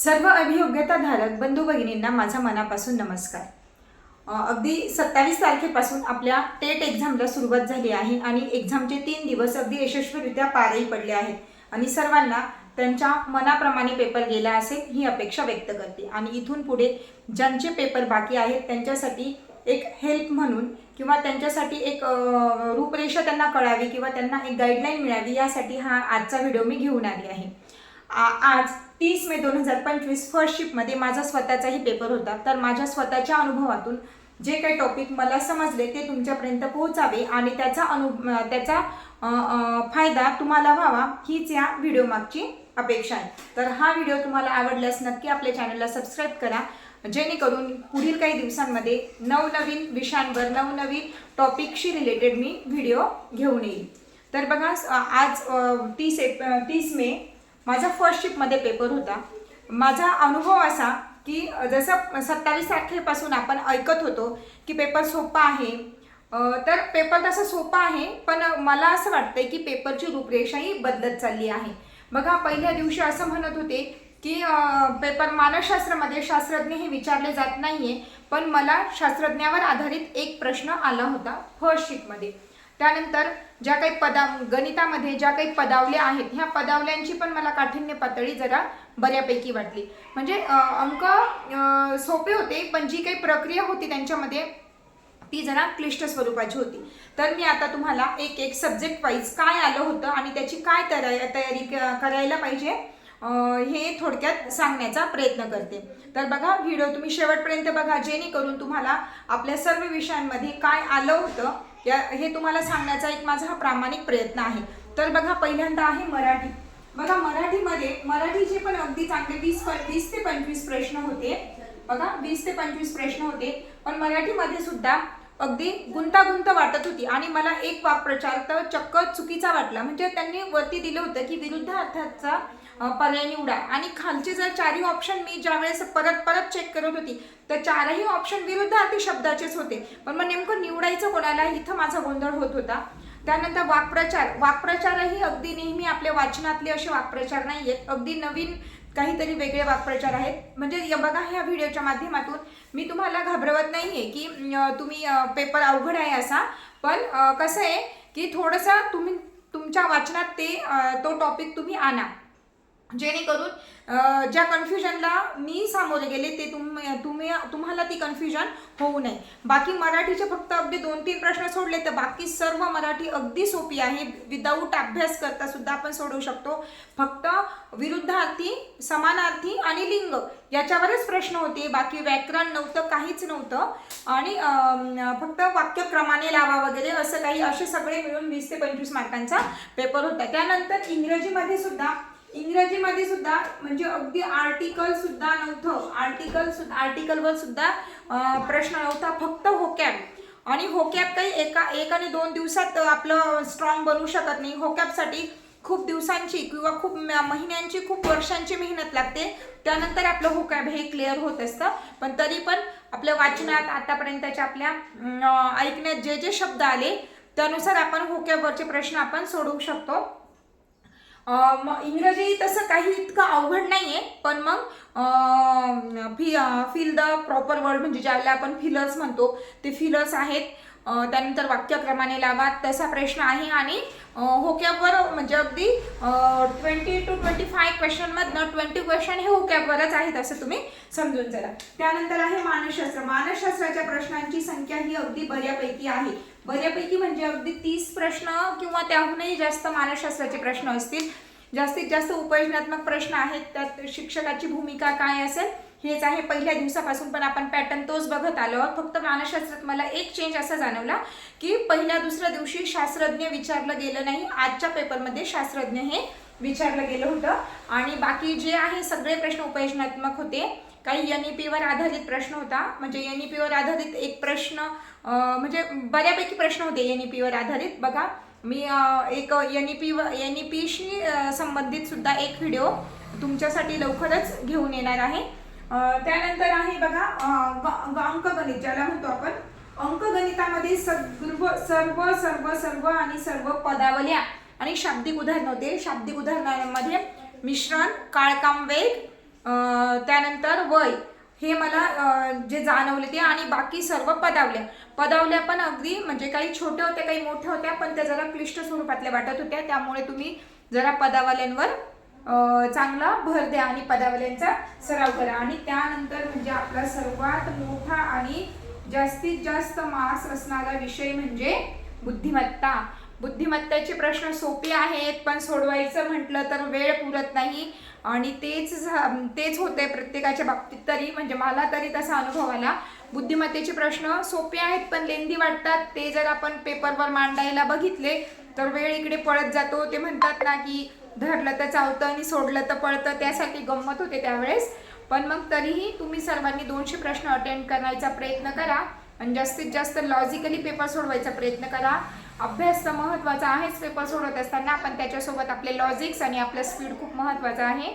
सर्व अभियोग्यताधारक बंधू भगिनींना माझा मनापासून नमस्कार. अगदी सत्तावीस तारखेपासून आपल्या टेट एक्झामला सुरुवात झाली आहे आणि एक्झामचे तीन दिवस अगदी यशस्वीरित्या पारही पडले आहेत आणि सर्वांना त्यांच्या मनाप्रमाणे पेपर गेला असेल ही अपेक्षा व्यक्त करते. आणि इथून पुढे ज्यांचे पेपर बाकी आहेत त्यांच्यासाठी एक हेल्प म्हणून किंवा त्यांच्यासाठी एक रूपरेषा त्यांना कळावी किंवा त्यांना एक गाईडलाईन मिळावी यासाठी हा आजचा व्हिडिओ मी घेऊन आली आहे. आज तीस मे दोन हजार पंचवीस फर्स्ट शिपमध्ये माझा स्वतःचाही पेपर होता. तर माझ्या स्वतःच्या अनुभवातून जे काही टॉपिक मला समजले ते तुमच्यापर्यंत पोहोचावे आणि त्याचा अनु त्याचा फायदा तुम्हाला व्हावा हीच या व्हिडिओ मागची अपेक्षा आहे. तर हा व्हिडिओ तुम्हाला आवडल्यास नक्की आपल्या चॅनलला सबस्क्राईब करा. जेणेकरून पुढील काही दिवसांमध्ये नवनवीन विषयांवर नवनवीन टॉपिकशी रिलेटेड मी व्हिडिओ घेऊन येईल. तर बघा आज तीस एप तीस मे माझा फर्स्ट शिपमध्ये पेपर होता. माझा अनुभव असा की जसं सत्तावीस तारखेपासून आपण ऐकत होतो की पेपर सोपा आहे. तर पेपर तसा सोपा आहे पण मला असं वाटतंय की पेपरची रूपरेषाही बदलत चालली आहे. बघा पहिल्या दिवशी असं म्हणत होते की पेपर मानसशास्त्रामध्ये शास्त्रज्ञ हे विचारले जात नाही आहे पण मला शास्त्रज्ञावर आधारित एक प्रश्न आला होता फर्स्ट शिपमध्ये त्यानंतर ज्या काही पदा गणितामध्ये ज्या काही पदावल्या आहेत ह्या पदावल्यांची पण मला काठिण्य पातळी जरा बऱ्यापैकी वाटली. म्हणजे अंक सोपे होते पण जी काही प्रक्रिया होती त्यांच्यामध्ये ती जरा क्लिष्ट स्वरूपाची होती. तर मी आता तुम्हाला एक एक सब्जेक्ट वाईज काय आलं होतं आणि त्याची काय तयारी तयारी क- करायला पाहिजे हे थोडक्यात सांगण्याचा प्रयत्न करते. तर बघा व्हिडिओ तुम्ही शेवटपर्यंत बघा जेणेकरून तुम्हाला आपल्या सर्व विषयांमध्ये काय आलं होतं या हे तुम्हाला सांगण्याचा एक माझा हा प्रामाणिक प्रयत्न आहे. तर बघा पहिल्यांदा आहे मराठी. बघा मराठीमध्ये मराठीचे पण अगदी चांगले वीस वीस ते पंचवीस प्रश्न होते. बघा वीस ते पंचवीस प्रश्न होते. पण मराठीमध्ये सुद्धा अगदी गुंतागुंत वाटत होती. आणि मला एक वाक्प्रचार तर चक्क चुकीचा वाटला. म्हणजे त्यांनी वरती दिलं होतं की विरुद्ध अर्थाचा पर्याय निवडा. आणि खालचे जर चारही ऑप्शन मी ज्यावेळेस परत परत चेक करत होती तर चारही ऑप्शन विरुद्ध अर्थी शब्दाचेच होते. पण मग नेमकं निवडायचं कोणाला इथं माझा गोंधळ होत होता. त्यानंतर वाक्प्रचार. वाक्प्रचारही अगदी नेहमी आपल्या वाचनातले असे वाक्प्रचार नाही आहेत अगदी नवीन काहीतरी वेगळे वाक्प्रचार आहेत. म्हणजे बघा ह्या व्हिडिओच्या माध्यमातून मी तुम्हाला घाबरवत नाही आहे की तुम्ही पेपर अवघड आहे असा. पण कसं आहे की थोडंसं तुम्ही तुमच्या वाचनात ते तो टॉपिक तुम्ही आणा. जेणेकरून ज्या कन्फ्युजनला मी सामोरे गेले ते तुम तुम्ही तुम्हाला ती कन्फ्युजन होऊ नये. बाकी मराठीचे फक्त अगदी दोन तीन प्रश्न सोडले तर बाकी सर्व मराठी अगदी सोपी आहे. विदाऊट अभ्यास करता सुद्धा आपण सोडवू शकतो. फक्त विरुद्धार्थी समानार्थी आणि लिंग याच्यावरच प्रश्न होते. बाकी व्याकरण नव्हतं काहीच नव्हतं. आणि फक्त वाक्यक्रमाने लावा वगैरे असं काही असे सगळे मिळून वीस ते पंचवीस मार्कांचा पेपर होता. त्यानंतर इंग्रजीमध्ये सुद्धा इंग्रजीमध्ये सुद्धा म्हणजे अगदी आर्टिकल सुद्धा नव्हतं. आर्टिकल सुद्धा आर्टिकलवर सुद्धा प्रश्न नव्हता. फक्त होकॅप आणि होकॅप काही एका एक आणि दोन दिवसात आपलं स्ट्रॉंग बनवू शकत नाही. होकॅपसाठी खूप दिवसांची किंवा खूप महिन्यांची खूप वर्षांची मेहनत लागते. त्यानंतर आपलं होकॅप हे क्लिअर होत असतं. पण तरी पण आपल्या वाचनात आतापर्यंतच्या आपल्या ऐकण्यात जे जे शब्द आले त्यानुसार आपण होकॅबवरचे प्रश्न आपण सोडवू शकतो. मग इंग्रजी तसं काही इतकं अवघड नाही आहे पण मग फी फिल द प्रॉपर वर्ड म्हणजे ज्याला आपण फिलर्स म्हणतो ते फिलर्स आहेत. त्यानंतर वाक्यक्रमाने लावा तसा प्रश्न आहे. आणि होकॅबवर म्हणजे अगदी ट्वेंटी टू ट्वेंटी फाय क्वेश्चनमधनं ट्वेंटी क्वेश्चन हे होक्यावरच आहेत असं तुम्ही समजून चला. त्यानंतर आहे मानसशास्त्र. मानसशास्त्राच्या प्रश्नांची संख्या ही अगदी बऱ्यापैकी आहे. बऱ्यापैकी म्हणजे अगदी तीस प्रश्न किंवा त्याहूनही जास्त मानसशास्त्राचे प्रश्न असतील. जास्तीत जास्त उपयोजनात्मक प्रश्न आहेत त्यात शिक्षकाची भूमिका काय असेल हेच आहे. पहिल्या दिवसापासून पण आपण पॅटर्न तोच बघत आलो आहोत. फक्त मानसशास्त्रात मला एक चेंज असा जाणवला की पहिल्या दुसऱ्या दिवशी शास्त्रज्ञ विचारलं गेलं नाही आजच्या पेपरमध्ये शास्त्रज्ञ हे विचारलं गेलं होतं. आणि बाकी जे आहे सगळे प्रश्न उपयोजनात्मक होते. काही एन ई पीवर आधारित प्रश्न होता. म्हणजे एन ई पीवर आधारित एक प्रश्न म्हणजे बऱ्यापैकी प्रश्न होते एन ई पीवर आधारित. बघा मी एक एन ई पी व एन ई पीशी संबंधित सुद्धा एक व्हिडिओ तुमच्यासाठी लवकरच घेऊन येणार आहे. त्यानंतर आहे बघा ग- अंकगणित ज्याला म्हणतो आपण. अंकगणितामध्ये सर्व सर्व सर्व सर्व आणि सर्व पदावल्या आणि शाब्दिक उदाहरण होते. शाब्दिक उदाहरणांमध्ये मिश्रण काळकाम वेग त्यानंतर वय. हे मला जे जाणवले ते आणि बाकी सर्व पदावल्या पदावल्या पण अगदी म्हणजे काही छोट्या होत्या काही मोठ्या होत्या पण त्या जरा क्लिष्ट स्वरूपातल्या वाटत होत्या त्यामुळे तुम्ही जरा पदावाल्यांवर चांगला भर द्या आणि पदावल्यांचा सराव करा. आणि त्यानंतर म्हणजे आपला सर्वात मोठा आणि जास्तीत जास्त मास असणारा विषय म्हणजे बुद्धिमत्ता. बुद्धिमत्तेचे प्रश्न सोपे आहेत पण सोडवायचं म्हटलं तर वेळ पुरत नाही. आणि तेच तेच होते प्रत्येकाच्या बाबतीत तरी म्हणजे मला तरी तसा अनुभव आला. बुद्धिमत्तेचे प्रश्न सोपे आहेत पण लेंदी वाटतात. ते जर आपण पेपरवर मांडायला बघितले तर वेळ इकडे पळत जातो. ते म्हणतात ना की धरलं तर चावतं आणि सोडलं तर पळतं त्यासाठी गंमत होते त्यावेळेस. पण मग तरीही तुम्ही सर्वांनी दोनशे प्रश्न अटेंड करण्याचा प्रयत्न करा. आणि जास्तीत जास्त लॉजिकली पेपर सोडवायचा प्रयत्न करा. अभ्यास तर महत्त्वाचा आहेच पेपर सोडवत असताना पण त्याच्यासोबत आपले लॉजिक्स आणि आपलं स्पीड खूप महत्त्वाचं आहे.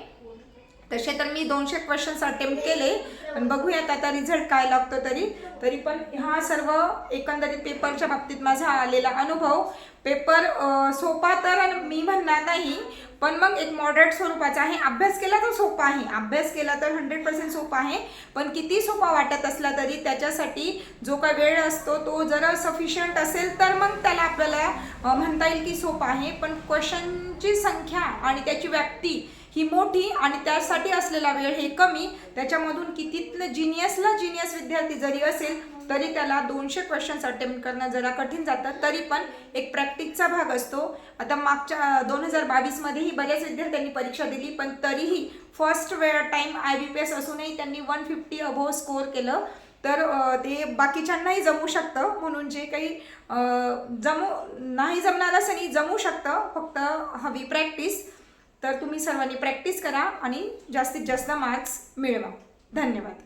तसे तर मी दोनशे क्वेश्चन्स अटेम्प्ट केले पण बघूयात आता रिझल्ट काय लागतो तरी. तरी पण हा सर्व एकंदरीत पेपरच्या बाबतीत माझा आलेला अनुभव. पेपर सोपा तर मी म्हणणार नाही पण मग एक मॉडरेट स्वरूपाचा आहे. अभ्यास केला तर सोपा आहे. अभ्यास केला तर हंड्रेड पर्सेंट सोपा आहे. पण किती सोपा वाटत असला तरी त्याच्यासाठी जो काय वेळ असतो तो जर सफिशियंट असेल तर मग त्याला आपल्याला म्हणता येईल की सोपा आहे. पण क्वेश्चनची संख्या आणि त्याची व्याप्ती ही मोठी आणि त्यासाठी असलेला वेळ हे कमी. त्याच्यामधून कितीतलं जिनियसला जिनियस विद्यार्थी जरी असेल तरी त्याला दोनशे क्वेश्चन्स अटेम्प्ट करणं जरा कठीण जातं. तरी पण एक प्रॅक्टिसचा भाग असतो. आता मागच्या दोन हजार बावीसमध्येही बऱ्याच विद्यार्थ्यांनी परीक्षा दिली पण तरीही फर्स्ट वेळ time I B P S असूनही त्यांनी वन फिफ्टी अबोव स्कोअर केलं. तर ते बाकीच्यांनाही जमू शकतं. म्हणून जे काही जमू नाही जमणार असं नाही जमू शकतं. फक्त हवी प्रॅक्टिस तर तुम्ही सर्वांनी प्रॅक्टिस करा आणि जास्तीत जास्त मार्क्स मिळवा. धन्यवाद.